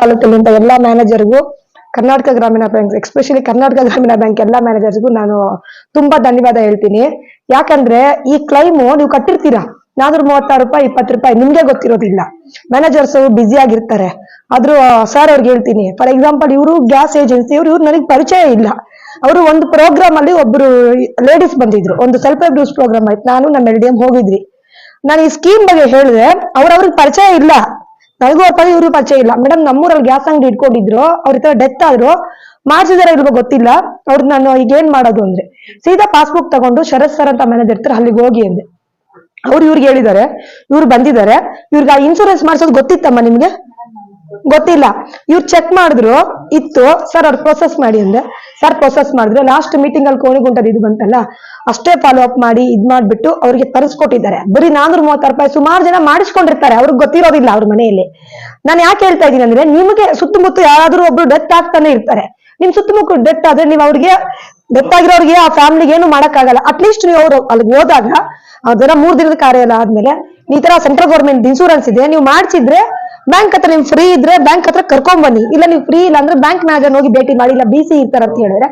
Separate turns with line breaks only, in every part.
ತಾಲೂಕಲ್ಲಿಂದ ಎಲ್ಲಾ ಮ್ಯಾನೇಜರ್ಗೂ ಕರ್ನಾಟಕ ಗ್ರಾಮೀಣ bank especially Karnataka ಗ್ರಾಮೀಣ ಬ್ಯಾಂಕ್ ಎಲ್ಲಾ ಮ್ಯಾನೇಜರ್ಸ್ಗೂ ನಾನು ತುಂಬಾ ಧನ್ಯವಾದ ಹೇಳ್ತೀನಿ. ಯಾಕಂದ್ರೆ ಈ ಕ್ಲೈಮು ನೀವು ಕಟ್ಟಿರ್ತೀರಾ? ನಾನೂರ ಮೂವತ್ತಾರು ರೂಪಾಯಿ, ಇಪ್ಪತ್ತು ರೂಪಾಯಿ ನಿಮ್ಗೆ ಗೊತ್ತಿರೋದಿಲ್ಲ. ಮ್ಯಾನೇಜರ್ಸ್ ಬ್ಯುಸಿ ಆಗಿರ್ತಾರೆ. ಆದ್ರೂ ಸರ್ ಅವ್ರಿಗೆ ಹೇಳ್ತೀನಿ. ಫಾರ್ ಎಕ್ಸಾಂಪಲ್ ಇವರು ಗ್ಯಾಸ್ ಏಜೆನ್ಸಿ ಇವ್ರು ಇವ್ರು ನನಗೆ ಪರಿಚಯ ಇಲ್ಲ. ಅವರು ಒಂದು ಪ್ರೋಗ್ರಾಮ್ ಅಲ್ಲಿ ಒಬ್ರು ಲೇಡೀಸ್ ಬಂದಿದ್ರು. ಒಂದು ಸೆಲ್ಫ್ ಹೆಲ್ಪ್ ಗ್ರೂಪ್ಸ್ ಪ್ರೋಗ್ರಾಮ್ ಆಯ್ತು. ನಾನು ನಮ್ಮ ಎಲ್ ಡಿ ಎಂ ಹೋಗಿದ್ವಿ. ನಾನು ಈ ಸ್ಕೀಮ್ ಬಗ್ಗೆ ಹೇಳಿದೆ ಅವ್ರವ್ರಿಗೆ ಪರಿಚಯ ಇಲ್ಲ. ನನಗೂ ಅವ್ರ ಪದ ಇವ್ರಿಗೂ ಪರಿಚಯ ಇಲ್ಲ. ಮೇಡಮ್ ನಮ್ಮೂರಲ್ಲಿ ಗ್ಯಾಸ್ ಅಂಗಡಿ ಇಟ್ಕೊಂಡಿದ್ರು. ಅವ್ರ ಹತ್ರ ತರ ಡೆತ್ ಆದ್ರು ಮಾಡ್ಸಿದಾರೆ ಇಲ್ವೋ ಗೊತ್ತಿಲ್ಲ. ಅವ್ರು ನಾನು ಈಗ ಏನ್ ಮಾಡೋದು ಅಂದ್ರೆ ಸೀದಾ ಪಾಸ್ಬುಕ್ ತಗೊಂಡು ಶರತ್ ಸರ್ ಅಂತ ಮ್ಯಾನೇಜರ್ ಇರ್ತಾರೆ ಅಲ್ಲಿಗೆ ಹೋಗಿ ಅಂದೆ. ಅವ್ರು ಇವ್ರಿಗೆ ಹೇಳಿದ್ದಾರೆ. ಇವ್ರು ಬಂದಿದ್ದಾರೆ. ಇವ್ರಿಗೆ ಆ ಇನ್ಸೂರೆನ್ಸ್ ಮಾಡಿಸೋದು ಗೊತ್ತಿತ್ತಮ್ಮ ನಿಮ್ಗೆ? ಗೊತ್ತಿಲ್ಲ. ಇವ್ರು ಚೆಕ್ ಮಾಡಿದ್ರು, ಇತ್ತು. ಸರ್ ಅವ್ರು ಪ್ರೊಸೆಸ್ ಮಾಡಿ ಅಂದ್ರೆ ಸರ್ ಪ್ರೊಸೆಸ್ ಮಾಡಿದ್ರು ಲಾಸ್ಟ್ ಮೀಟಿಂಗ್ ಅಲ್ಲಿ ಕೋಣಿಗುಂಟದ ಇದು ಬಂತಲ್ಲ, ಅಷ್ಟೇ ಫಾಲೋ ಅಪ್ ಮಾಡಿ ಇದ್ ಮಾಡ್ಬಿಟ್ಟು ಅವ್ರಿಗೆ ತರಿಸ್ಕೊಟ್ಟಿದ್ದಾರೆ. ಬರೀ ನಾನೂರ ಮೂವತ್ತಾರು ರೂಪಾಯಿ ಸುಮಾರು ಜನ ಮಾಡಿಸ್ಕೊಂಡಿರ್ತಾರೆ, ಅವ್ರಿಗೆ ಗೊತ್ತಿರೋದಿಲ್ಲ ಅವ್ರ ಮನೆಯಲ್ಲಿ. ನಾನು ಯಾಕೆ ಹೇಳ್ತಾ ಇದೀನಿ ಅಂದ್ರೆ, ನಿಮಗೆ ಸುತ್ತಮುತ್ತ ಯಾರಾದ್ರೂ ಒಬ್ರು ಡೆತ್ ಆಗ್ತಾನೆ ಇರ್ತಾರೆ. ನಿಮ್ ಸುತ್ತಮುತ್ತ ಡೆತ್ ಆದ್ರೆ ನೀವು ಅವ್ರಿಗೆ ಡೆತ್ ಆಗಿರೋರಿಗೆ ಆ ಫ್ಯಾಮಿಲಿಗೆ ಏನು ಮಾಡಕ್ಕಾಗಲ್ಲ. ಅಟ್ಲೀಸ್ಟ್ ನೀವು ಅವ್ರು ಅಲ್ಲಿಗೆ ಹೋದಾಗ ಅದರ ಮೂರ್ ದಿನದ ಕಾರ್ಯ ಎಲ್ಲ ಆದ್ಮೇಲೆ, ಈ ತರ ಸೆಂಟ್ರಲ್ ಗೌರ್ಮೆಂಟ್ ಇನ್ಸೂರೆನ್ಸ್ ಇದೆ, ನೀವು ಮಾಡ್ಸಿದ್ರೆ ಬ್ಯಾಂಕ್ ಹತ್ರ ನಿಮ್ ಫ್ರೀ ಇದ್ರೆ ಬ್ಯಾಂಕ್ ಹತ್ರ ಕರ್ಕೊಂಡ್ ಬನ್ನಿ. ಇಲ್ಲ ನೀವು ಫ್ರೀ ಇಲ್ಲ ಅಂದ್ರೆ ಬ್ಯಾಂಕ್ ಮ್ಯಾನೇಜರ್ ಹೋಗಿ ಭೇಟಿ ಮಾಡಿ, ಇಲ್ಲ ಬಿ ಸಿ ಇರ್ತಾರ ಅಂತ ಹೇಳಿದ್ರೆ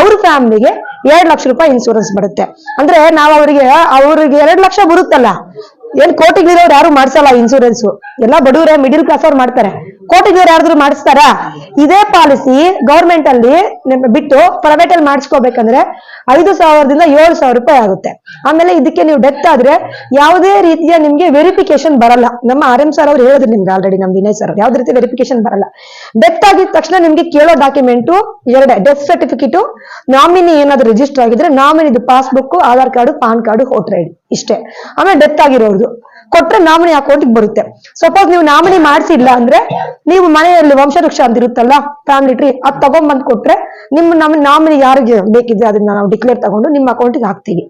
ಅವ್ರ ಫ್ಯಾಮಿಲಿಗೆ ಎರಡ್ ಲಕ್ಷ ರೂಪಾಯಿ ಇನ್ಸೂರೆನ್ಸ್ ಬರುತ್ತೆ. ಅಂದ್ರೆ ನಾವು ಅವರಿಗೆ, ಅವ್ರಿಗೆ ಎರಡ್ ಲಕ್ಷ ಬರುತ್ತಲ್ಲ. ಏನ್ ಕೋಟಿಗಳಿರೋರು ಯಾರು ಮಾಡ್ಸಲ್ಲ ಇನ್ಸೂರೆನ್ಸ್ ಎಲ್ಲ ಬಡವರೇ ಮಿಡಿಲ್ ಕ್ಲಾಸ್ ಅವ್ರು ಮಾಡ್ತಾರೆ. ಕೋಟಿಗಳಿರೋರು ಯಾರಾದ್ರೂ ಮಾಡಿಸ್ತಾರಾ? ಇದೇ ಪಾಲಿಸಿ ಗೌರ್ಮೆಂಟ್ ಅಲ್ಲಿ ಬಿಟ್ಟು ಪ್ರೈವೇಟ್ ಅಲ್ಲಿ ಮಾಡಿಸ್ಕೋಬೇಕಂದ್ರೆ ಐದು ಸಾವಿರದಿಂದ ಏಳು ಸಾವಿರ ರೂಪಾಯಿ ಆಗುತ್ತೆ. ಆಮೇಲೆ ಇದಕ್ಕೆ ನೀವು ಡೆತ್ ಆದ್ರೆ ಯಾವುದೇ ರೀತಿಯ ನಿಮ್ಗೆ ವೆರಿಫಿಕೇಶನ್ ಬರಲ್ಲ. ನಮ್ಮ ಆರ್ ಎಂ ಸರ್ ಅವ್ರು ಹೇಳಿದ್ರು ನಿಮ್ಗೆ ಆಲ್ರೆಡಿ ನಮ್ ವಿನಯ್ ಸರ್ ಯಾವ್ದು ರೀತಿ ವೆರಿಫಿಕೇಶನ್ ಬರಲ್ಲ. ಡೆತ್ ಆಗಿದ ತಕ್ಷಣ ನಿಮ್ಗೆ ಕೇಳೋ ಡಾಕ್ಯುಮೆಂಟು ಎರಡೇ ಡೆತ್ ಸರ್ಟಿಫಿಕೇಟ್ ನಾಮಿನಿ ಏನಾದ್ರು ರಿಜಿಸ್ಟರ್ ಆಗಿದ್ರೆ ನಾಮಿನಿದು passbook Aadhaar card, pan card voter ID ಇಷ್ಟೇ. ಆಮೇಲೆ ಡೆತ್ ಆಗಿರೋರ್ದು. ಕೊಟ್ರೆ ನಾಮಿನಿ ಅಕೌಂಟಿಗೆ ಬರುತ್ತೆ. ಸಪೋಸ್ ನೀವು ನಾಮಿನಿ ಮಾಡಿಸಿಲ್ಲ ಅಂದ್ರೆ ನೀವು ಮನೆಯಲ್ಲಿ ವಂಶವೃಕ್ಷ ಅಂತ ಇರುತ್ತಲ್ಲ ಫ್ಯಾಮಿಲಿ ಟ್ರೀ ಅದ್ ತಗೊಂಡ್ಬಂದ್ ಕೊಟ್ರೆ ನಿಮ್ಮ ನಮ್, ನಾಮಿನಿ ಯಾರಿಗೆ ಬೇಕಿದ್ರೆ ಅದನ್ನ ನಾವು ಡಿಕ್ಲೇರ್ ತಗೊಂಡು ನಿಮ್ಮ ಅಕೌಂಟಿಗೆ ಹಾಕ್ತೀವಿ.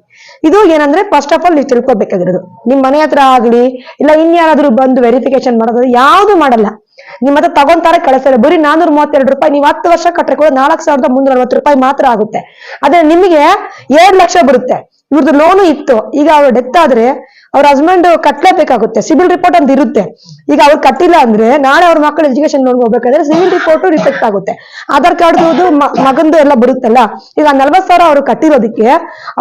ಇದು ಏನಂದ್ರೆ ಫಸ್ಟ್ ಆಫ್ ಆಲ್ ನೀವು ತಿಳ್ಕೊಬೇಕಾಗಿರೋದು. ನಿಮ್ ಮನೆ ಹತ್ರ ಆಗ್ಲಿ, ಇಲ್ಲ ಇನ್ಯಾರಾದ್ರೂ ಬಂದು ವೆರಿಫಿಕೇಶನ್ ಮಾಡೋದು, ಯಾವ್ದು ಮಾಡಲ್ಲ. ನಿಮ್ಮ ಹತ್ರ ತಗೊಂತಾರೆ ಕಳಿಸಲ್ಲ ಬರೀ ನಾನೂರ ಮೂವತ್ತೆರಡು ರೂಪಾಯಿ, ನೀವು ಹತ್ತು ವರ್ಷ ಕಟ್ಟರೆ ಕೂಡ ನಾಲ್ಕು ಸಾವಿರದ ಮುನ್ನೂರ ಅರವತ್ತು ರೂಪಾಯಿ ಮಾತ್ರ ಆಗುತ್ತೆ. ಆದ್ರೆ ನಿಮಗೆ ಎರಡ್ ಲಕ್ಷ ಬರುತ್ತೆ. ಇವ್ರದ್ದು ಲೋನು ಇತ್ತು. ಈಗ ಅವ್ರು ಡೆತ್ ಆದ್ರೆ ಅವ್ರ ಹಸ್ಬೆಂಡ್ ಕಟ್ಲೇಬೇಕಾಗುತ್ತೆ. ಸಿವಿಲ್ ರಿಪೋರ್ಟ್ ಅಂತ ಇರುತ್ತೆ. ಈಗ ಅವ್ರು ಕಟ್ಟಿಲ್ಲ ಅಂದ್ರೆ ನಾಳೆ ಅವ್ರ ಮಕ್ಕಳ ಎಜುಕೇಶನ್ ಲೋನ್ ಹೋಗ್ಬೇಕಾದ್ರೆ ಸಿವಿಲ್ ರಿಪೋರ್ಟ್ ರಿಫೆಕ್ಟ್ ಆಗುತ್ತೆ. ಆಧಾರ್ ಕಾರ್ಡ್ ಮಗಂದು ಎಲ್ಲ ಬರುತ್ತಲ್ಲ? ಈಗ ನಲ್ವತ್ ಸಾವಿರ ಅವ್ರು ಕಟ್ಟಿರೋದಕ್ಕೆ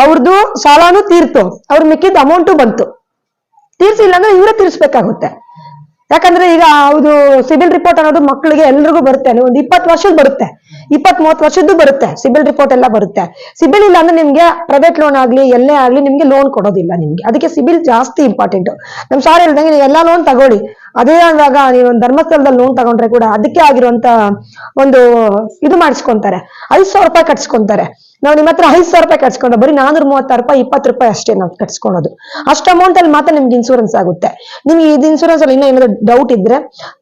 ಅವ್ರದ್ದು ಸಾಲಾನು ತೀರ್ತು. ಅವ್ರ ಮಿಕ್ಕಿದ ಅಮೌಂಟು ಬಂತು. ತೀರ್ಸಿಲ್ಲ ಅಂದ್ರೆ ಇವರೇ ತೀರ್ಸ್ಬೇಕಾಗುತ್ತೆ. ಯಾಕಂದ್ರೆ ಈಗ ಹೌದು ಸಿಬಿಲ್ ರಿಪೋರ್ಟ್ ಅನ್ನೋದು ಮಕ್ಕಳಿಗೆ ಎಲ್ರಿಗೂ ಬರುತ್ತೆ. ಒಂದು ಇಪ್ಪತ್ತು ವರ್ಷದ ಬರುತ್ತೆ. ಇಪ್ಪತ್ ಮೂವತ್ತು ವರ್ಷದ್ದು ಬರುತ್ತೆ. ಸಿಬಿಲ್ ರಿಪೋರ್ಟ್ ಎಲ್ಲ ಬರುತ್ತೆ. ಸಿಬಿಲ್ ಇಲ್ಲ ಅಂದ್ರೆ ನಿಮ್ಗೆ ಪ್ರೈವೇಟ್ ಲೋನ್ ಆಗ್ಲಿ ಎಲ್ಲೇ ಆಗ್ಲಿ ನಿಮ್ಗೆ ಲೋನ್ ಕೊಡೋದಿಲ್ಲ ನಿಮ್ಗೆ. ಅದಕ್ಕೆ ಸಿಬಿಲ್ ಜಾಸ್ತಿ ಇಂಪಾರ್ಟೆಂಟ್ ನಮ್ ಸಾರ್ ಹೇಳ್ದಂಗೆ ನೀವು ಎಲ್ಲಾ ಲೋನ್ ತಗೊಳ್ಳಿ. ಅದೇ ಅಂದಾಗ ನೀವು ಧರ್ಮಸ್ಥಳದಲ್ಲಿ ಲೋನ್ ತಗೊಂಡ್ರೆ ಕೂಡ ಅದಕ್ಕೆ ಆಗಿರುವಂತ ಒಂದು ಇದು ಮಾಡಿಸ್ಕೊಂತಾರೆ. ಐದು ಸಾವಿರ ರೂಪಾಯಿ ಕಟ್ಸ್ಕೊಂತಾರೆ. ನಾವು ನಿಮ್ಮ ಹತ್ರ ಐದು ಸಾವಿರ ರೂಪಾಯಿ ಕಟ್ಸ್ಕೊಂಡು ಬರೀ ನಾನೂರ ಮೂವತ್ತಾರು ರೂಪಾಯಿ ಇಪ್ಪತ್ತು ರೂಪಾಯಿ ಅಷ್ಟೇ ನಾವು ಕಟ್ಸ್ಕೊಳೋದು ಅಷ್ಟು ಅಮೌಂಟ್ ಅಲ್ಲಿ ಮಾತ್ರ ನಿಮ್ಗೆ ಇನ್ಸೂರೆನ್ಸ್ ಆಗುತ್ತೆ. ನಿಮ್ಗೆ ಇದು ಇನ್ಸೂರೆನ್ಸ್ ಅಲ್ಲಿ ಇನ್ನೂ ಏನಾದ್ರು ಡೌಟ್ ಇದ್ರೆ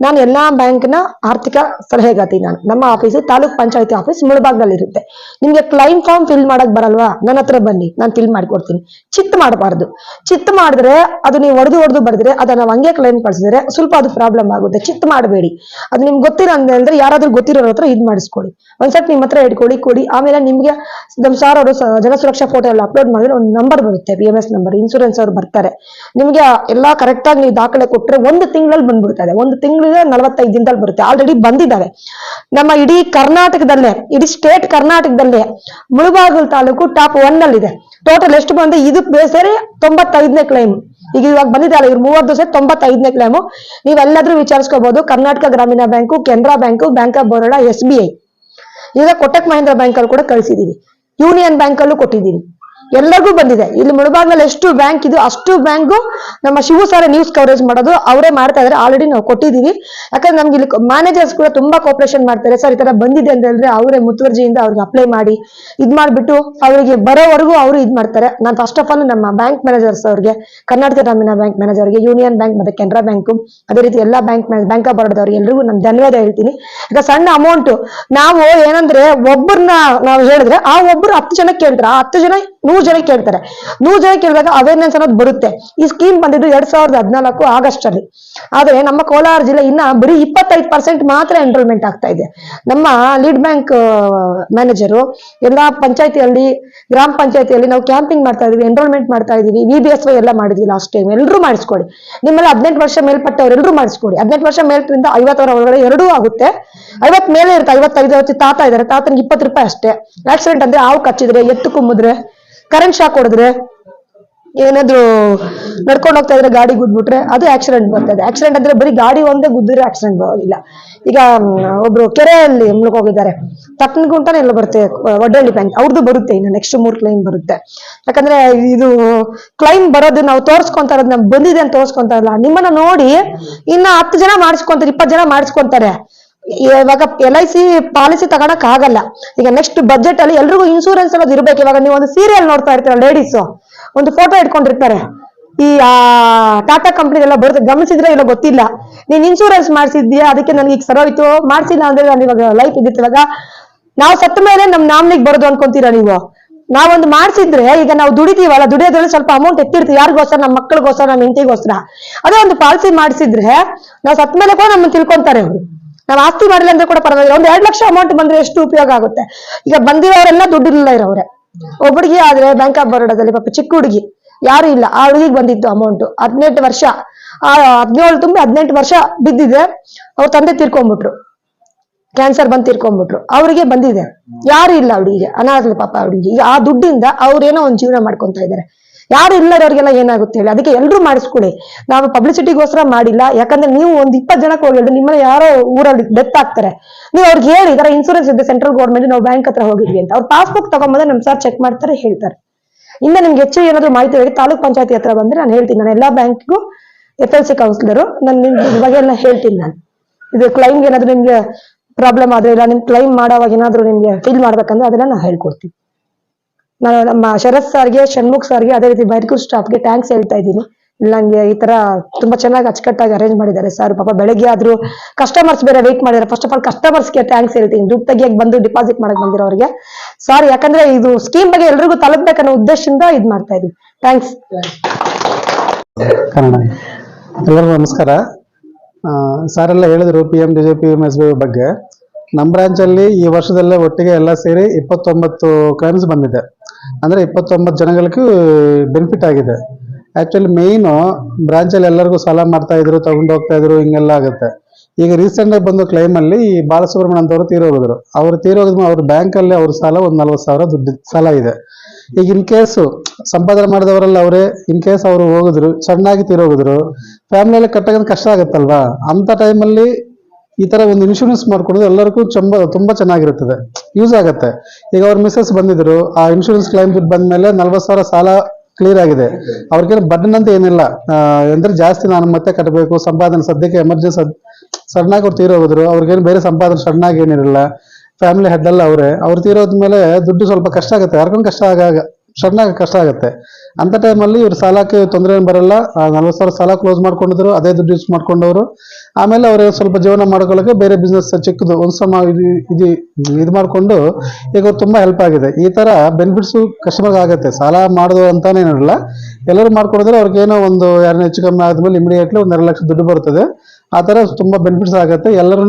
ನಾನು ಎಲ್ಲಾ ಬ್ಯಾಂಕ್ನ ಆರ್ಥಿಕ ಸಲಹೆಗಾತಿ ನಾನು. ನಮ್ಮ ಆಫೀಸು ತಾಲೂಕ್ ಪಂಚಾಯತಿ ಆಫೀಸ್ ಮುಳಬಾಗ್ನಲ್ಲಿ ಇರುತ್ತೆ. ನಿಮ್ಗೆ ಕ್ಲೈಮ್ ಫಾರ್ಮ್ ಫಿಲ್ ಮಾಡಕ್ ಬರಲ್ವಾ? ನನ್ನ ಹತ್ರ ಬನ್ನಿ, ನಾನು ಫಿಲ್ ಮಾಡ್ಕೊಡ್ತೀನಿ. ಚಿತ್ ಮಾಡಬಾರ್ದು. ಚಿತ್ ಮಾಡಿದ್ರೆ ಅದು ನೀವು ಹೊಡೆದು ಹೊಡೆದು ಬರೆದ್ರೆ ಅದನ್ನ ನಾವು ಹಂಗೆ ಕ್ಲೈಮ್ ಕಳ್ಸಿದ್ರೆ ಸ್ವಲ್ಪ ಅದು ಪ್ರಾಬ್ಲಮ್ ಆಗುತ್ತೆ. ಚಿತ್ ಮಾಡಬೇಡಿ. ಅದು ನಿಮ್ಗೆ ಗೊತ್ತಿರೋ ಅಂದ್ರೆ ಯಾರಾದ್ರೂ ಗೊತ್ತಿರೋರ ಹತ್ರ ಇದ್ ಮಾಡಿಸ್ಕೊಳ್ಳಿ. ಒಂದ್ಸತಿ ನಿಮ್ಮ ಹತ್ರ ಇಟ್ಕೊಳ್ಳಿ ಕೊಡಿ. ಆಮೇಲೆ ನಿಮ್ಗೆ ನಮ್ ಸಾರ್ ಅವರು ಜನ ಸುರಕ್ಷಾ ಫೋಟೋ ಎಲ್ಲ ಅಪ್ಲೋಡ್ ಮಾಡಿದ್ರೆ ಒಂದು ನಂಬರ್ ಬರುತ್ತೆ B M S number insurance ಅವ್ರು ಬರ್ತಾರೆ. ನಿಮ್ಗೆ ಎಲ್ಲಾ ಕರೆಕ್ಟ್ ಆಗಿ ನೀವು ದಾಖಲೆ ಕೊಟ್ರೆ ಒಂದು ತಿಂಗಳಲ್ಲಿ ಬಂದ್ಬಿಡ್ತಾರೆ ಒಂದು ತಿಂಗಳಿಗೆ ನಲವತ್ತೈದು ದಿನದಲ್ಲಿ ಬರುತ್ತೆ. ಆಲ್ರೆಡಿ ಬಂದಿದ್ದಾರೆ ನಮ್ಮ ಇಡೀ ಕರ್ನಾಟಕದಲ್ಲೇ, ಇಡೀ ಸ್ಟೇಟ್ ಕರ್ನಾಟಕದಲ್ಲೇ ಮುಳುಬಾಗಿಲು ತಾಲೂಕು ಟಾಪ್ ಒನ್ ಅಲ್ಲಿ ಇದೆ ಟೋಟಲ್ ಎಷ್ಟು ಬಂದ್ರೆ ಇದು ಸೇರಿ ತೊಂಬತ್ತೈದನೇ ಕ್ಲೈಮ್ ಈಗ ಇವಾಗ ಬಂದಿದ್ದಾರೆ ಇವ್ರು ಮೂವತ್ತು ದಿವಸ ತೊಂಬತ್ತೈದನೇ claim ನೀವೆಲ್ಲಾದ್ರೂ ವಿಚಾರಿಸ್ಕೋಬಹುದು Karnataka Grameena bank, Canara bank bank of Baroda S B I ಈಗ ಕೊಟಕ್ ಮಹೇಂದ್ರ ಬ್ಯಾಂಕ್ ಅಲ್ಲಿ ಕೂಡ ಕಳಿಸಿದೀವಿ. ಯೂನಿಯನ್ ಬ್ಯಾಂಕ್ ಅಲ್ಲೂ ಕೊಟ್ಟಿದ್ದೀವಿ ಎಲ್ಲರಿಗೂ ಬಂದಿದೆ. ಇಲ್ಲಿ ಮುಳಬಾಗ್ನಲ್ಲಿ ಎಷ್ಟು ಬ್ಯಾಂಕ್ ಇದು, ಅಷ್ಟು ಬ್ಯಾಂಕು ನಮ್ಮ ಶಿವು ಸರ್ ನ್ಯೂಸ್ ಕವರೇಜ್ ಮಾಡೋದು, ಅವರೇ ಮಾಡ್ತಾ ಇದಾರೆ. ಆಲ್ರೆಡಿ ನಾವು ಕೊಟ್ಟಿದೀವಿ ಯಾಕಂದ್ರೆ ನಮ್ಗೆ ಇಲ್ಲಿ ಮ್ಯಾನೇಜರ್ಸ್ ಕೂಡ ತುಂಬಾ ಕೋಪರೇಷನ್ ಮಾಡ್ತಾರೆ. ಸರ್, ಈ ತರ ಬಂದಿದೆ ಅಂತ ಹೇಳಿದ್ರೆ ಅವರೇ ಮುತುವರ್ಜಿಯಿಂದ ಅವ್ರಿಗೆ ಅಪ್ಲೈ ಮಾಡಿ, ಇದ್ ಮಾಡ್ಬಿಟ್ಟು ಅವರಿಗೆ ಬರೋವರೆಗೂ ಅವರು ಇದ್ ಮಾಡ್ತಾರೆ. ನಾನು ಫಸ್ಟ್ ಆಫ್ ಆಲ್ ನಮ್ಮ ಬ್ಯಾಂಕ್ ಮ್ಯಾನೇಜರ್ಸ್ ಅವ್ರಿಗೆ, ಕರ್ನಾಟಕ ಗ್ರಾಮೀಣ ಬ್ಯಾಂಕ್ ಮ್ಯಾನೇಜರ್ಗೆ ಯೂನಿಯನ್ ಬ್ಯಾಂಕ್ ಮತ್ತೆ ಕೆನರಾ ಬ್ಯಾಂಕು ಅದೇ ರೀತಿ ಎಲ್ಲಾ ಬ್ಯಾಂಕ್ ಬ್ಯಾಂಕ್ ಆಫ್ ಬರೋದವ್ರಿಗೆ ಎಲ್ರಿಗೂ ನಾನು ಧನ್ಯವಾದ ಹೇಳ್ತೀನಿ. ಈಗ ಸಣ್ಣ ಅಮೌಂಟ್ ನಾವು ಏನಂದ್ರೆ ಒಬ್ಬರನ್ನ ನಾವು ಹೇಳಿದ್ರೆ, ಆ ಒಬ್ಬರು ಹತ್ತು ಜನ ಕೇಳ್ತಾರೆ. ಆ ಹತ್ತು ಜನ ಜನ ಕೇಳ್ತಾರೆ. ನೂರು ಜನ ಕೇಳಿದಾಗ ಅವೇರ್ನೆಸ್ ಅನ್ನೋದು ಬರುತ್ತೆ. ಈ ಸ್ಕೀಮ್ ಬಂದಿದ್ದು ಎರಡ್ ಸಾವಿರದ ಹದಿನಾಲ್ಕು ಆಗಸ್ಟ್ ಅಲ್ಲಿ ಆದ್ರೆ ನಮ್ಮ ಕೋಲಾರ ಜಿಲ್ಲೆ ಇನ್ನ ಬರೀ ಇಪ್ಪತ್ತೈದು ಪರ್ಸೆಂಟ್ ಮಾತ್ರ ಎನ್ರೋಲ್ಮೆಂಟ್ ಆಗ್ತಾ ಇದೆ. ನಮ್ಮ ಲೀಡ್ ಬ್ಯಾಂಕ್ ಮ್ಯಾನೇಜರು ಎಲ್ಲಾ ಪಂಚಾಯತಿಯಲ್ಲಿ, ಗ್ರಾಮ ಪಂಚಾಯತಿಯಲ್ಲಿ ನಾವು ಕ್ಯಾಂಪಿಂಗ್ ಮಾಡ್ತಾ ಇದೀವಿ ಎನ್ರೋಲ್ಮೆಂಟ್ ಮಾಡ್ತಾ ಇದೀವಿ ವಿ ಬಿ ಎಸ್ ವೈ ಎಲ್ಲ ಮಾಡಿದ್ವಿ ಲಾಸ್ಟ್ ಟೈಮ್ ಎಲ್ಲರೂ ಮಾಡಿಸ್ಕೊಡಿ. ನಿಮ್ಮೆಲ್ಲ ಹದಿನೆಂಟು ವರ್ಷ ಮೇಲ್ಪಟ್ಟವ್ರು ಎಲ್ಲರೂ ಮಾಡಿಸ್ಕೊಡಿ. ಹದಿನೆಂಟು ವರ್ಷ ಮೇಲ್ಪಟ್ಟಿಂದ ಐವತ್ತರ ಒಳಗಡೆ ಎರಡೂ ಆಗುತ್ತೆ. ಐವತ್ ಮೇಲೆ ಇರುತ್ತೆ, ಐವತ್ತೈದು ಐವತ್ತು ತಾತ ಇದಾರೆ ತಾತನಿಗೆ ಇಪ್ಪತ್ತು ರೂಪಾಯಿ ಅಷ್ಟೇ. ಆಕ್ಸಿಡೆಂಟ್ ಅಂದ್ರೆ ಹಾವು ಕಚ್ಚಿದ್ರೆ, ಎತ್ತು ಕುಮ್ಮಿದ್ರೆ ಕರೆಂಟ್ ಶಾಕ್ ಹೊಡೆದ್ರೆ ಏನಾದ್ರು ನಡ್ಕೊಂಡು ಹೋಗ್ತಾ ಇದ್ರೆ ಗಾಡಿ ಗುದ್ಬಿಟ್ರೆ ಅದು ಆಕ್ಸಿಡೆಂಟ್ ಬರ್ತದೆ. ಆಕ್ಸಿಡೆಂಟ್ ಅಂದ್ರೆ ಬರೀ ಗಾಡಿ ಒಂದೇ ಗುದ್ದಿದ್ರೆ ಆಕ್ಸಿಡೆಂಟ್ ಬರೋದಿಲ್ಲ. ಈಗ ಒಬ್ರು ಕೆರೆಯಲ್ಲಿ ಮುಳುಗ್ ಹೋಗಿದ್ದಾರೆ. ತಪ್ಪನ್ಗುಂಟಾನೆ ಎಲ್ಲ ಬರುತ್ತೆ ಒಡ್ಡಳ್ಳಿ ಬ್ಯಾಂಕ್ ಅವ್ರದ್ದು ಬರುತ್ತೆ ಇನ್ನು ನೆಕ್ಸ್ಟ್ ಮೂರ್ ಕ್ಲೈಮ್ ಬರುತ್ತೆ. ಯಾಕಂದ್ರೆ ಇದು ಕ್ಲೈಮ್ ಬರೋದು ನಾವು ತೋರ್ಸ್ಕೊಂತ ಇರೋದು ಬಂದಿದೆ ಅಂತ ತೋರ್ಸ್ಕೊಂತ ಇಲ್ಲ ನಿಮ್ಮನ್ನ ನೋಡಿ ಇನ್ನ ಹತ್ತು ಜನ ಮಾಡಿಸ್ಕೊಂತಾರೆ, ಇಪ್ಪತ್ತು ಜನ ಮಾಡಿಸ್ಕೊಂತಾರೆ. ಇವಾಗ ಎಲ್ ಐ ಸಿ ಪಾಲಿಸಿ ತಗೊಳಕ್ ಆಗಲ್ಲ. ಈಗ ನೆಕ್ಸ್ಟ್ ಬಜೆಟ್ ಅಲ್ಲಿ ಎಲ್ರಿಗೂ ಇನ್ಶೂರೆನ್ಸ್ ಅನ್ನೋದು ಇರ್ಬೇಕು. ಇವಾಗ ನೀವು ಒಂದು ಸೀರಿಯಲ್ ನೋಡ್ತಾ ಇರ್ತೀರ ಲೇಡೀಸ್ ಒಂದು ಫೋಟೋ ಇಟ್ಕೊಂಡಿರ್ತಾರೆ. ಈ ಟಾಟಾ ಕಂಪ್ನಿ ಎಲ್ಲ ಬರುತ್ತೆ ಗಮನಿಸಿದ್ರೆ ಇಲ್ಲ ಗೊತ್ತಿಲ್ಲ. ನೀನ್ ಇನ್ಶೂರೆನ್ಸ್ ಮಾಡಿಸಿದ್ಯಾ? ಅದಕ್ಕೆ ನನಗೆ ಈಗ ಸರೋಯ್ತು ಮಾಡ್ಸಿಲ್ಲ ಅಂದ್ರೆ ನಾನು ಇವಾಗ ಲೈಫ್ ಇದ್ದಿತ್ತು. ಇವಾಗ ನಾವು ಸತ್ತ ಮೇಲೆ ನಮ್ ನಾಮ್ನಿಗೆ ಬರೋದು ಅನ್ಕೊಂತೀರಾ ನೀವು? ನಾವೊಂದು ಮಾಡ್ಸಿದ್ರೆ, ಈಗ ನಾವು ದುಡಿತೀವಲ್ಲ, ದುಡಿಯೋದ್ರಲ್ಲಿ ಸ್ವಲ್ಪ ಅಮೌಂಟ್ ಎತ್ತಿರ್ತೀವಿ. ಯಾರಿಗೋಸ್ಕರ? ನಮ್ಮ ಮಕ್ಕಳಿಗೋಸ್ಕರ ನಮ್ಮ ಹೆಂಡತಿಗೋಸ್ಕರ. ಅದೇ ಒಂದು ಪಾಲಿಸಿ ಮಾಡಿಸಿದ್ರೆ, ನಾವು ಸತ್ತ ಮೇಲೆ ಕೂಡ ನಮ್ಮನ್ನ ತಿಳ್ಕೊಂತಾರೆ ಅವರು. ನಾವು ಆಸ್ತಿ ಮಾಡಿಲ್ಲ ಅಂದ್ರೆ ಕೂಡ ಪರವಾಗಿಲ್ಲ. ಒಂದ್ ಎರಡ್ ಲಕ್ಷ ಅಮೌಂಟ್ ಬಂದ್ರೆ ಎಷ್ಟು ಉಪಯೋಗ ಆಗುತ್ತೆ? ಈಗ ಬಂದಿರೋರೆಲ್ಲ ದುಡ್ಡಿಲ್ಲ ಇರೋರೆ ಹುಡುಗಿ ಆದ್ರೆ ಬ್ಯಾಂಕ್ ಆಫ್ ಬರೋಡಾದಲ್ಲಿ ಪಾಪ ಚಿಕ್ಕ ಹುಡುಗಿ. ಯಾರು ಇಲ್ಲ. ಆ ಹುಡುಗಿಗೆ ಬಂದಿತ್ತು ಅಮೌಂಟ್ ಹದಿನೆಂಟು ವರ್ಷ. ಆ ಹದಿನೇಳು ತುಂಬ ಹದಿನೆಂಟು ವರ್ಷ ಬಿದ್ದಿದೆ. ಅವ್ರ ತಂದೆ ತೀರ್ಕೊಂಡ್ಬಿಟ್ರು ಕ್ಯಾನ್ಸರ್ ಬಂದು ತೀರ್ಕೊಂಡ್ಬಿಟ್ರು ಅವರಿಗೆ ಬಂದಿದೆ. ಯಾರು ಇಲ್ಲ ಅವಳಿಗೆ ಅನಾಥ ಪಾಪ ಹುಡುಗಿ. ಈಗ ಆ ದುಡ್ಡಿಂದ ಅವ್ರೇನೋ ಒಂದು ಜೀವನ ಮಾಡ್ಕೊಂತ ಇದ್ದಾರೆ ಯಾರು ಇಲ್ಲದವ್ರಿಗೆಲ್ಲ ಏನಾಗುತ್ತೆ ಹೇಳಿ? ಅದಕ್ಕೆ ಎಲ್ಲರೂ ಮಾಡಿಸ್ಕೊಳ್ಳಿ ನಾವು ಪಬ್ಲಿಸಿಟಿಗೋಸ್ಕರ ಮಾಡಿಲ್ಲ. ಯಾಕಂದ್ರೆ ನೀವು ಒಂದ್ ಇಪ್ಪತ್ತು ಜನಕ್ಕೆ ಹೋಗಿ ನಿಮ್ಮ ನಿಮ್ಮನ್ನ ಯಾರೋ ಊರಲ್ಲಿ ಡೆತ್ ಆಗ್ತಾರೆ. ನೀವು ಅವ್ರಿಗೆ ಹೇಳಿ ಇದರ ಇನ್ಶೂರೆನ್ಸ್ ಇದೆ ಸೆಂಟ್ರಲ್ ಗೌರ್ಮೆಂಟ್ ನಾವು ಬ್ಯಾಂಕ್ ಹತ್ರ ಹೋಗಿದ್ವಿ ಅಂತ. ಅವ್ರು ಪಾಸ್ಬುಕ್ ತಗೊಂಬಂದ್ರೆ ನಮ್ ಸರ್ ಚೆಕ್ ಮಾಡ್ತಾರೆ, ಹೇಳ್ತಾರೆ. ಇನ್ನ ನಿಮ್ಗೆ ಹೆಚ್ಚು ಏನಾದ್ರು ಮಾಹಿತಿ ಹೇಳಿ, ತಾಲೂಕ್ ಪಂಚಾಯತಿ ಹತ್ರ ಬಂದ್ರೆ ನಾನು ಹೇಳ್ತೀನಿ. ನಾನು ಎಲ್ಲಾ ಬ್ಯಾಂಕ್ಗೂ ಎಫ್ ಎಲ್ ಸಿ ಕೌನ್ಸಿಲರು ನಾನು ನಿಮ್ಗೆ ಬಗ್ಗೆ ಎಲ್ಲ ಹೇಳ್ತೀನಿ ನಾನು. ಇದು ಕ್ಲೈಮ್ ಏನಾದ್ರು ನಿಮ್ಗೆ ಪ್ರಾಬ್ಲಮ್ ಆದ್ರೆ ಇಲ್ಲ, ನಿಮ್ ಕ್ಲೈಮ್ ಮಾಡೋವಾಗ ಏನಾದ್ರು ನಿಮ್ಗೆ ಫೀಲ್ ಮಾಡ್ಬೇಕಂದ್ರೆ ಅದನ್ನ ನಾನು ಹೇಳ್ಕೊಡ್ತೀನಿ. ನಾನು ನಮ್ಮ ಶರತ್ ಸರ್ಗೆ, ಷಣ್ಮುಖ್ ಸರ್ಗೆ ಅದೇ ರೀತಿ ಬೈರ್ಕೂರ್ ಸ್ಟಾಫ್ಗೆ ಥ್ಯಾಂಕ್ಸ್ ಹೇಳ್ತಾ ಇದ್ದೀನಿ. ನಂಗೆ ಈ ತರ ತುಂಬಾ ಚೆನ್ನಾಗಿ ಅಚ್ಚುಕಟ್ಟಾಗಿ ಅರೇಂಜ್ ಮಾಡಿದ್ದಾರೆ ಸರ್ ಪಾಪ ಬೆಳಗ್ಗೆ ಆದ್ರೂ ಕಸ್ಟಮರ್ಸ್ ಬೇರೆ ವೇಟ್ ಮಾಡಿದ್ದಾರೆ. ಫಸ್ಟ್ ಆಫ್ ಆಲ್ ಕಸ್ಟಮರ್ಸ್ಗೆ ಥ್ಯಾಂಕ್ಸ್ ಹೇಳ್ತೀನಿ. ದುಡ್ಡು ತೆಗಿಯಕ್ ಬಂದು ಡಿಪಾಸಿಟ್ ಮಾಡಕ್ ಬಂದಿರೋರಿಗೆ. ಸಾರ್ ಯಾಕಂದ್ರೆ ಇದು ಸ್ಕೀಮ್ ಬಗ್ಗೆ ಎಲ್ರಿಗೂ ತಲುಪಬೇಕನ್ನೋ ಉದ್ದೇಶದಿಂದ ಇದ್ ಮಾಡ್ತಾ ಇದೀವಿ ಥ್ಯಾಂಕ್ಸ್
ಎಲ್ಲರಿಗೂ ನಮಸ್ಕಾರ. ಸರ್ ಎಲ್ಲ ಹೇಳಿದ್ರು P M D P M S B ಬಗ್ಗೆ. ನಮ್ಮ ಬ್ರಾಂಚಲ್ಲಿ ಈ ವರ್ಷದಲ್ಲೇ ಒಟ್ಟಿಗೆ ಎಲ್ಲ ಸೇರಿ ಇಪ್ಪತ್ತೊಂಬತ್ತು ಕ್ಲೈಮ್ಸ್ ಬಂದಿದೆ. ಅಂದರೆ ಇಪ್ಪತ್ತೊಂಬತ್ತು ಜನಗಳಿಗೂ ಬೆನಿಫಿಟ್ ಆಗಿದೆ. ಆ್ಯಕ್ಚುಲಿ ಮೇಯ್ನು ಬ್ರಾಂಚಲ್ಲಿ ಎಲ್ಲರಿಗೂ ಸಾಲ ಮಾಡ್ತಾ ಇದ್ರು, ತಗೊಂಡು ಹೋಗ್ತಾ ಇದ್ರು, ಹಿಂಗೆಲ್ಲ ಆಗುತ್ತೆ. ಈಗ ರೀಸೆಂಟಾಗಿ ಬಂದು ಕ್ಲೈಮಲ್ಲಿ ಈ ಬಾಲಸುಬ್ರಹ್ಮಣ್ಯ ಅಂತವರು ತೀರೋಗಿದ್ರು ಅವರು ತೀರೋಗಿದ್ಮ ಅವ್ರ ಬ್ಯಾಂಕಲ್ಲಿ ಅವ್ರ ಸಾಲ ಒಂದು ನಲ್ವತ್ತು ಸಾವಿರ ದುಡ್ಡು ಸಾಲ ಇದೆ. ಈಗ ಇನ್ ಕೇಸು ಸಂಪಾದನೆ ಮಾಡಿದವರಲ್ಲಿ ಅವರೇ ಇನ್ ಕೇಸ್ ಅವರು ಹೋಗಿದ್ರು, ಸಣ್ಣಾಗಿ ತೀರೋಗಿದ್ರು ಫ್ಯಾಮಿಲಿಯಲ್ಲಿ ಕಟ್ಟೋದು ಕಷ್ಟ ಆಗುತ್ತಲ್ವಾ? ಅಂಥ ಟೈಮಲ್ಲಿ ಈ ತರ ಒಂದು ಇನ್ಶೂರೆನ್ಸ್ ಮಾಡ್ಕೊಡೋದು ಎಲ್ಲರಿಗೂ ತುಂಬಾ ತುಂಬಾ ಚೆನ್ನಾಗಿರುತ್ತದೆ. ಯೂಸ್ ಆಗುತ್ತೆ. ಈಗ ಅವ್ರ ಮಿಸ್ಸಸ್ ಬಂದಿದ್ರು, ಆ ಇನ್ಶೂರೆನ್ಸ್ ಕ್ಲೈಮ್ ದುಡ್ಡು ಬಂದ್ಮೇಲೆ ನಲ್ವತ್ತು ಸಾವಿರ ಸಾಲ ಕ್ಲಿಯರ್ ಆಗಿದೆ. ಅವ್ರಿಗೇನು ಬಡ್ಡನ್ ಅಂತ ಏನಿಲ್ಲ. ಅಂದ್ರೆ ಜಾಸ್ತಿ ನಾನು ಮತ್ತೆ ಕಟ್ಟಬೇಕು ಸಂಪಾದನೆ ಸದ್ಯಕ್ಕೆ ಎಮರ್ಜೆನ್ಸಿ ಸಡನ್ ಆಗಿ ಅವ್ರು ತೀರೋಗಿದ್ರು ಅವ್ರಿಗೇನು ಬೇರೆ ಸಂಪಾದನೆ ಸಡನ್ ಆಗಿ ಏನಿರಲ್ಲ. ಫ್ಯಾಮಿಲಿ ಹೆಡ್ ಅಲ್ಲ ಅವರೇ. ಅವ್ರು ತೀರೋದ್ಮೇಲೆ ದುಡ್ಡು ಸ್ವಲ್ಪ ಕಷ್ಟ ಆಗುತ್ತೆ. ಯಾರಿಗೊಂದು ಕಷ್ಟ ಆಗಾಗ ಸಡನ್ ಆಗಿ ಕಷ್ಟ ಆಗುತ್ತೆ. ಅಂತ ಟೈಮಲ್ಲಿ ಇವ್ರು ಸಾಲಕ್ಕೆ ತೊಂದರೆ ಏನು ಬರಲ್ಲ. ನಲ್ವತ್ತು ಸಾವಿರ ಸಾಲ ಕ್ಲೋಸ್ ಮಾಡ್ಕೊಂಡಿದ್ರು, ಅದೇ ದುಡ್ಡು ಯೂಸ್ ಮಾಡ್ಕೊಂಡವರು. ಆಮೇಲೆ ಅವರು ಸ್ವಲ್ಪ ಜೀವನ ಮಾಡ್ಕೊಳ್ಳೋಕೆ ಬೇರೆ ಬಿಸ್ನೆಸ್ ಚಿಕ್ಕದು, ಒಂದು ಸಮ ಇದು ಇದು ಮಾಡಿಕೊಂಡು ಈಗ ತುಂಬ ಹೆಲ್ಪ್ ಆಗಿದೆ. ಈ ತರ ಬೆನಿಫಿಟ್ಸು ಕಸ್ಟಮರ್ಗೆ ಆಗುತ್ತೆ. ಸಾಲ ಮಾಡೋದು ಅಂತಾನೆ ಏನಿರಲ್ಲ. ಎಲ್ಲರೂ ಮಾಡ್ಕೊಡಿದ್ರೆ ಅವ್ರಿಗೆ ಏನೋ ಒಂದು ಯಾರನ್ನ ಹೆಚ್ಚು ಕಮ್ಮಿ ಆದ್ಮೇಲೆ ಇಮಿಡಿಯೇಟ್ಲಿ ಒಂದು ಎರಡು ಲಕ್ಷ ದುಡ್ಡು ಬರ್ತದೆ. ಆ ಥರ ತುಂಬಾ ಬೆನಿಫಿಟ್ಸ್ ಆಗುತ್ತೆ. ಎಲ್ಲರೂ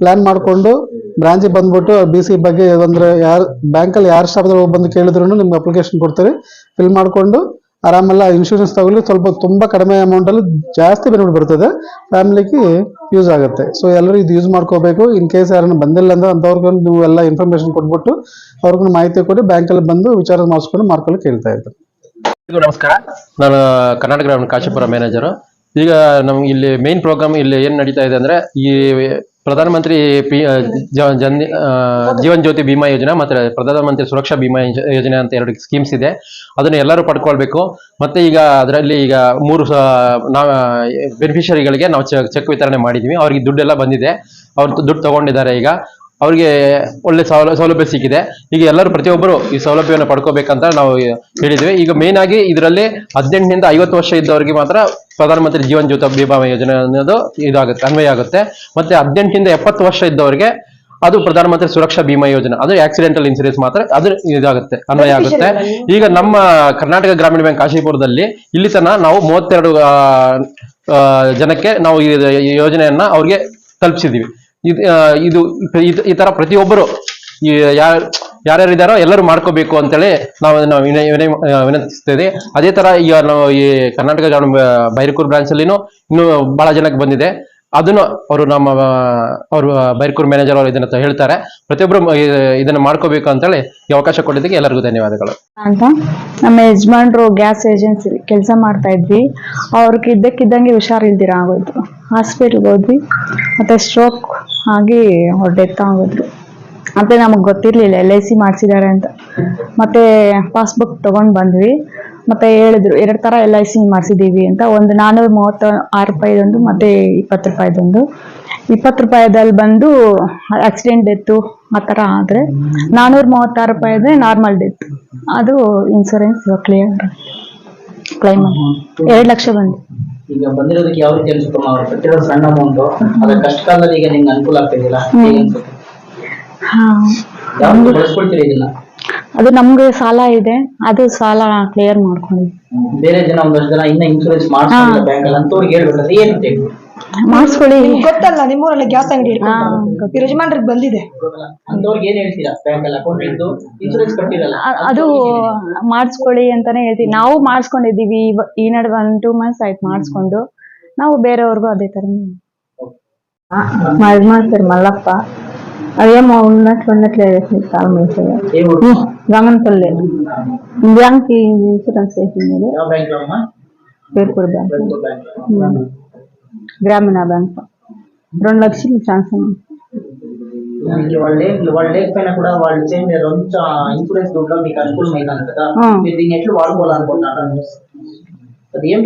ಪ್ಲಾನ್ ಮಾಡಿಕೊಂಡು ಬ್ರಾಂಚಿಗೆ ಬಂದ್ಬಿಟ್ಟು ಬಿ ಸಿ ಬಗ್ಗೆ ಅಂದ್ರೆ ಯಾರು ಬ್ಯಾಂಕಲ್ಲಿ ಯಾರು ಹೋಗಿ ಬಂದು ಕೇಳಿದ್ರು ನಿಮ್ಗೆ ಅಪ್ಲಿಕೇಶನ್ ಕೊಡ್ತಾರೆ. ಫಿಲ್ ಮಾಡಿಕೊಂಡು ಆರಾಮಲ್ಲ ಇನ್ಶೂರೆನ್ಸ್ ತಗೊಳ್ಳಿ. ಸ್ವಲ್ಪ ತುಂಬಾ ಕಡಿಮೆ ಅಮೌಂಟ್ ಅಲ್ಲಿ ಜಾಸ್ತಿ ಬೆನಿಫಿಟ್ ಬರ್ತದೆ. ಫ್ಯಾಮಿಲಿಗೆ ಯೂಸ್ ಆಗುತ್ತೆ. ಸೊ ಎಲ್ಲರೂ ಇದು ಯೂಸ್ ಮಾಡ್ಕೋಬೇಕು. ಇನ್ ಕೇಸ್ ಯಾರನ್ನು ಬಂದಿಲ್ಲ ಅಂದ್ರೆ ಅಂಥವ್ರಿಗೂ ನೀವು ಎಲ್ಲ ಇನ್ಫಾರ್ಮೇಶನ್ ಕೊಟ್ಬಿಟ್ಟು ಅವ್ರಿಗೂ ಮಾಹಿತಿ ಕೊಡಿ. ಬ್ಯಾಂಕಲ್ಲಿ ಬಂದು ವಿಚಾರ ಮಾಡಿಸ್ಕೊಂಡು ಮಾರ್ಕಲ್ಲಿ ಕೇಳ್ತಾ
ಎಲ್ರಿಗೂ ನಮಸ್ಕಾರ. ನಾನು ಕರ್ನಾಟಕ ಕಾಶಿಪುರ ಮ್ಯಾನೇಜರು ಈಗ ನಮ್ಗೆ ಇಲ್ಲಿ ಮೇನ್ ಪ್ರೋಗ್ರಾಮ್ ಇಲ್ಲಿ ಏನ್ ನಡೀತಾ ಇದೆ ಅಂದ್ರೆ ಈ ಪ್ರಧಾನಮಂತ್ರಿ ಪಿ ಜನ್ ಜೀವನ್ ಜ್ಯೋತಿ ಬಿಮಾ ಯೋಜನೆ ಮತ್ತೆ ಪ್ರಧಾನಮಂತ್ರಿ ಸುರಕ್ಷಾ ಬಿಮಾ ಯೋಜನೆ ಅಂತ ಎರಡು ಸ್ಕೀಮ್ಸ್ ಇದೆ. ಅದನ್ನು ಎಲ್ಲರೂ ಪಡ್ಕೊಳ್ಬೇಕು. ಮತ್ತೆ ಈಗ ಅದರಲ್ಲಿ ಈಗ ಮೂರು ನಾವು ಬೆನಿಫಿಷರಿಗಳಿಗೆ ನಾವು ಚೆಕ್ ವಿತರಣೆ ಮಾಡಿದ್ದೀವಿ ಅವ್ರಿಗೆ ದುಡ್ಡೆಲ್ಲ ಬಂದಿದೆ. ಅವ್ರು ದುಡ್ಡು ತಗೊಂಡಿದ್ದಾರೆ ಈಗ. ಅವ್ರಿಗೆ ಒಳ್ಳೆ ಸೌಲ ಸೌಲಭ್ಯ ಸಿಕ್ಕಿದೆ. ಈಗ ಎಲ್ಲರೂ ಪ್ರತಿಯೊಬ್ಬರು ಈ ಸೌಲಭ್ಯವನ್ನು ಪಡ್ಕೋಬೇಕಂತ ನಾವು ಹೇಳಿದ್ವಿ ಈಗ ಮೇನ್ ಆಗಿ ಇದರಲ್ಲಿ ಹದಿನೆಂಟರಿಂದ ಐವತ್ತು ವರ್ಷ ಇದ್ದವರಿಗೆ ಮಾತ್ರ ಪ್ರಧಾನಮಂತ್ರಿ ಜೀವನ್ ಜ್ಯೋತಿ ಬಿಮಾ ಯೋಜನೆ ಅನ್ನೋದು ಇದಾಗುತ್ತೆ ಅನ್ವಯ ಆಗುತ್ತೆ. ಮತ್ತೆ ಹದಿನೆಂಟರಿಂದ ಎಪ್ಪತ್ತು ವರ್ಷ ಇದ್ದವರಿಗೆ ಅದು ಪ್ರಧಾನಮಂತ್ರಿ ಸುರಕ್ಷಾ ಬಿಮಾ ಯೋಜನೆ. ಅದು ಆಕ್ಸಿಡೆಂಟಲ್ ಇನ್ಸೂರೆನ್ಸ್ ಮಾತ್ರ ಅದು ಇದಾಗುತ್ತೆ ಅನ್ವಯ ಆಗುತ್ತೆ. ಈಗ ನಮ್ಮ ಕರ್ನಾಟಕ ಗ್ರಾಮೀಣ ಬ್ಯಾಂಕ್ ಕಾಶಿಪುರದಲ್ಲಿ ಇಲ್ಲಿ ತನಕ ನಾವು ಮೂವತ್ತೆರಡು ಜನಕ್ಕೆ ನಾವು ಈ ಈ ಯೋಜನೆಯನ್ನ ಅವ್ರಿಗೆ ತಲುಪಿಸಿದೀವಿ ಇದು ಈ ತರ ಪ್ರತಿಯೊಬ್ಬರು ಯಾರ್ಯಾರಿದ್ದಾರೋ ಎಲ್ಲರೂ ಮಾಡ್ಕೋಬೇಕು ಅಂತೇಳಿ ನಾವು ವಿನಯ ವಿನಂತಿಸ್ತೇವೆ ಅದೇ ತರ ಈಗ ನಾವು ಈ ಕರ್ನಾಟಕ ಬೈರಕೂರು ಬ್ರಾಂಚ್ ಅಲ್ಲಿನೂ ಇನ್ನೂ ಬಹಳ ಜನಕ್ಕೆ ಬಂದಿದೆ. ಅದನ್ನು ಅವರು ನಮ್ಮ ಅವರು ಬೈರ್ಕೂರ್ ಮ್ಯಾನೇಜರ್ ಅವರು ಇದನ್ನ ಹೇಳ್ತಾರೆ. ಪ್ರತಿಯೊಬ್ರು ಇದನ್ನ ಮಾಡ್ಕೋಬೇಕು ಅಂತೇಳಿ ಈ ಅವಕಾಶ ಕೊಟ್ಟಿದ್ದಕ್ಕೆ ಎಲ್ಲರಿಗೂ ಧನ್ಯವಾದಗಳು.
ಅಂತ. ನಮ್ಮ ಯಜಮಾನ್ರು ಗ್ಯಾಸ್ ಏಜೆನ್ಸಿ ಕೆಲಸ ಮಾಡ್ತಾ ಇದ್ವಿ. ಅವ್ರಿಗೆ ಇದ್ದಕ್ಕಿದ್ದಂಗೆ ಹುಷಾರಿಲ್ದಿರ ಆಗೋಯ್ತು. ಹಾಸ್ಪಿಟ್ಲ್ಗೆ ಹೋದ್ವಿ. ಮತ್ತೆ ಸ್ಟ್ರೋಕ್ ಆಗಿ ಅವ್ರ ಡೆತ್ ಆಗೋದ್ರು ಮತ್ತೆ ನಮಗೆ ಗೊತ್ತಿರಲಿಲ್ಲ ಎಲ್ ಐ ಸಿ ಮಾಡಿಸಿದ್ದಾರೆ ಅಂತ. ಮತ್ತೆ ಪಾಸ್ಬುಕ್ ತಗೊಂಡು ಬಂದ್ವಿ. ಮತ್ತೆ ಹೇಳಿದ್ರು ಎರಡು ತರ ಎಲ್ ಐ ಸಿ ಮಾಡಿಸಿದೀವಿ ಅಂತ. ಒಂದು ನಾನ್ನೂರ ಮೂವತ್ತ ಆರು ರೂಪಾಯಿದೊಂದು ಮತ್ತೆ ಇಪ್ಪತ್ತು ರೂಪಾಯಿದೊಂದು. ಇಪ್ಪತ್ತು ರೂಪಾಯಿದಲ್ಲಿ ಬಂದು ಆಕ್ಸಿಡೆಂಟ್ ಡೆತ್ ಆ ಥರ ಆದರೆ ನಾನ್ನೂರ ಮೂವತ್ತಾರು ರೂಪಾಯಿದೆ ನಾರ್ಮಲ್ ಡೆತ್ ಅದು ಇನ್ಸೂರೆನ್ಸ್ ಕ್ಲಿಯರ್ ಕ್ಲೈಮ್ ಎರಡು ಲಕ್ಷ ಬಂದು.
ಈಗ ಬಂದಿರೋದಕ್ಕೆ ಯಾವ ರೀತಿ ಅನ್ಸುತ್ತೆ ಅವ್ರು ಸಣ್ಣ ಅಮೌಂಟ್ ಅದ್ರ ಕಷ್ಟ ಕಾಲದಲ್ಲಿ ಈಗ ನಿಮ್ಗೆ ಅನುಕೂಲ ಆಗ್ತಿದಿಲ್ಲ ಹಾ ಅನ್ಸುತ್ತೆ?
ಹಾಂ.
ಯಾವ ಬಳಸ್ಕೊಳ್ತೀರಿ ಇದನ್ನ?
ಅದು ನಮ್ಗೆ ಸಾಲ ಇದೆ ಅದು ಸಾಲ ಕ್ಲಿಯರ್ ಮಾಡ್ಕೊಂಡು
ಬೇರೆ ಜನ ಒಂದಷ್ಟು ಜನ ಇನ್ನ ಇನ್ಶೂರೆನ್ಸ್ ಮಾಡ್ಸಿಲ್ಲ ಬ್ಯಾಂಕ್ ಅಲ್ಲಿ ಅಂತವ್ರಿಗೆ ಏನು ಏನ್ ಬೇಕು
ಮಾಡಿಸ್ಕೊಳ್ಳಿ.
ನಿಮ್ಗ್ ಗೊತ್ತಲ್ಲ ನಿಮ್ಮೂರಲ್ಲಿ ಗ್ಯಾಸ್ ಅಂಗಡಿ
ಹಾ,
ಈ ಯಜಮಾನ್ರಿಗೆ ಬಂದಿದೆ.
ಅಂತವ್ರಿಗೆ ಏನ್ ಹೇಳ್ತೀರಾ ಬ್ಯಾಂಕ್ ಅಲ್ಲಿ ಅಕೌಂಟ್ ಇದ್ದು ಇನ್ಶೂರೆನ್ಸ್ ಕಟ್ಟಿರಲ್ಲ?
ಅ- ಅದು ಮಾಡಿಸ್ಕೊಳ್ಳಿ ಅಂತಾನೆ ಹೇಳ್ತೀವಿ. ನಾವು ಮಾಡಿಸ್ಕೊಂಡಿದ್ದೀವಿ ಇವ- ಈ ನಡುವೆ ಒನ್ ಟೂ ಮಂತ್ಸ್ ಆಯ್ತು ಮಾಡಿಸ್ಕೊಂಡು. ನಾವು ಬೇರೆಯವ್ರಿಗೂ ಅದೇ ಥರ ಮಾಡ್ತಾರೆ ಮಲ್ಲಪ್ಪ. అదేమో ఉన్నట్లు ఉన్నట్లేదు
కాలం వేసేది
గంగనపల్లి బ్యాంక్ ఇన్సూరెన్స్ వేసింది బ్యాంక్. గ్రామీణ బ్యాంక్. రెండు లక్షలు శాంక్షన్
వాళ్ళు లేకపోయినా కూడా వాళ్ళు చేయండి. మీకు ఎట్లా వాడుకోవాలనుకుంటున్నారు? అది ఏం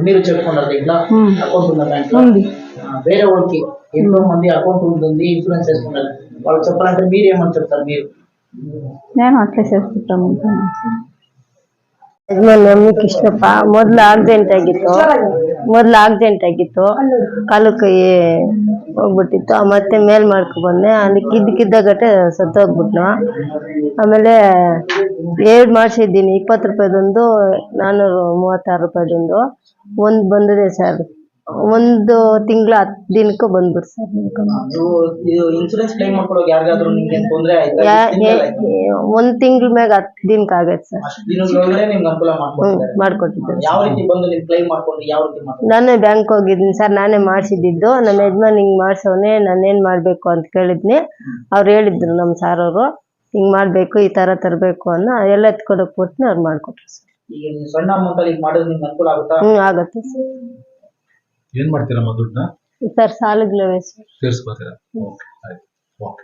మీరు చెప్పుకున్నారు ఇట్లా
ఉమ్.
అకౌంట్ ఉన్న బ్యాంక్ లో
ఉంది
ఆ, వేరే వాళ్ళకి ఎంతో మంది అకౌంట్ ఉంటుంది ఇన్సూరెన్స్ చేసుకున్నారు వాళ్ళకి చెప్పాలంటే మీరు ఏమని చెప్తారు మీరు
నేను అట్లే చేసుకుంటాను
ಯಜಮಾನ್ ನಮ್ಗೆ ಕೃಷ್ಣಪ್ಪ ಮೊದ್ಲು ಆಕ್ಸಿಡೆಂಟ್ ಆಗಿತ್ತು ಮೊದ್ಲು ಆಕ್ಸಿಡೆಂಟ್ ಆಗಿತ್ತು ಕಾಲು ಕೈ ಹೋಗ್ಬಿಟ್ಟಿತ್ತು ಮತ್ತೆ ಮೇಲ್ ಮಾಡ್ಕೊ ಬಂದೆ ಅದಕ್ಕೆ ಇದ್ದಕ್ಕಿದ್ದ ಗಟ್ಟೆ ಸತ್ತೋಗ್ಬಿಟ್ನು ಆಮೇಲೆ ಎರಡು ಮಾಡಿಸಿದ್ದೀನಿ ಇಪ್ಪತ್ತು ರೂಪಾಯಿದೊಂದು ನಾನ್ನೂರ ಮೂವತ್ತಾರು ರೂಪಾಯಿದೊಂದು ಒಂದು ಬಂದಿದೆ ಸರ್ ಒಂದು ತಿಂಗಳ ಹತ್ತು ದಿನಕ್ಕೂ ಬಂದ್ಬಿಡ್ ಸರ್
ಒಂದ್ ಇದು ಇನ್ಸೂರೆನ್ಸ್ ಕ್ಲೈಮ್ ಮಾಡ್ಕೊಳ್ಳೋಕೆ ಯಾರಿಗಾದ್ರೂ ನಿಮ್ಗೆ ತೊಂದರೆ ಆಯ್ತಾ?
ಯಾ
ಎಷ್ಟ್ ದಿನದಲ್ಲಿ ಆಯ್ತು?
ಒಂದು ತಿಂಗಳ ಮ್ಯಾಗ ಹತ್ತು ದಿನಕ್ಕೆ ಆಗೈತೆ ಸರ್
ಅಷ್ಟು ದಿನಗಳೊಳಗಡೆ ನಿಮ್ಗೆ ಅನುಕೂಲ
ಹ್ಞೂ
ಮಾಡ್ಕೊಡ್ತಾರೆ
ಮಾಡಿಕೊಟ್ಟಿದ್ದಾರೆ
ಯಾವ ರೀತಿ ಬಂದು ನೀವು ಕ್ಲೈಮ್ ಮಾಡ್ಕೊಂಡ್ರಿ ಯಾವ ರೀತಿ ಮಾಡ್ಕೊಂಡ್ರಿ
ನಾನೇ ಬ್ಯಾಂಕ್ ಹೋಗಿದ್ದೀನಿ ಸರ್ ನಾನೇ ಮಾಡಿಸಿದ್ದು. ನಮ್ಮ ಯಜಮಾನ್ ಹಿಂಗೆ ಮಾಡ್ಸೋನೆ ನಾನೇನು ಮಾಡಬೇಕು ಅಂತ ಕೇಳಿದ್ನಿ. ಅವ್ರು ಹೇಳಿದ್ರು ನಮ್ಮ ಸಾರ್ ಅವರು ಹಿಂಗೆ ಮಾಡಬೇಕು ಈ ಥರ ತರಬೇಕು ಅನ್ನೋ ಎಲ್ಲ ಎತ್ಕೊಡೋಕೆ ಕೊಟ್ಟು ಅವ್ರು ಮಾಡಿಕೊಟ್ರು ಸರ್
ಈಗ ನೀವು ಸಣ್ಣ ಅಮೌಂಟ್ ಅಲ್ಲಿ ಈಗ ಮಾಡಿದ್ರೆ ನಿಮ್ಗೆ ಅನುಕೂಲ ಆಗುತ್ತಾ?
ಹ್ಮ್ ಆಗುತ್ತೆ. ಸರ್
ಏನ್ ಮಾಡ್ತೀರಮ್ಮ ದುಡ್ಡನ್ನ?
ಸರ್ ಸಾಲಗಳವೆ ಸರ್
ಸೇರಿಸ್ಕೋತೀರಾ? ಓಕೆ ಆಯ್ತು. ಓಕೆ.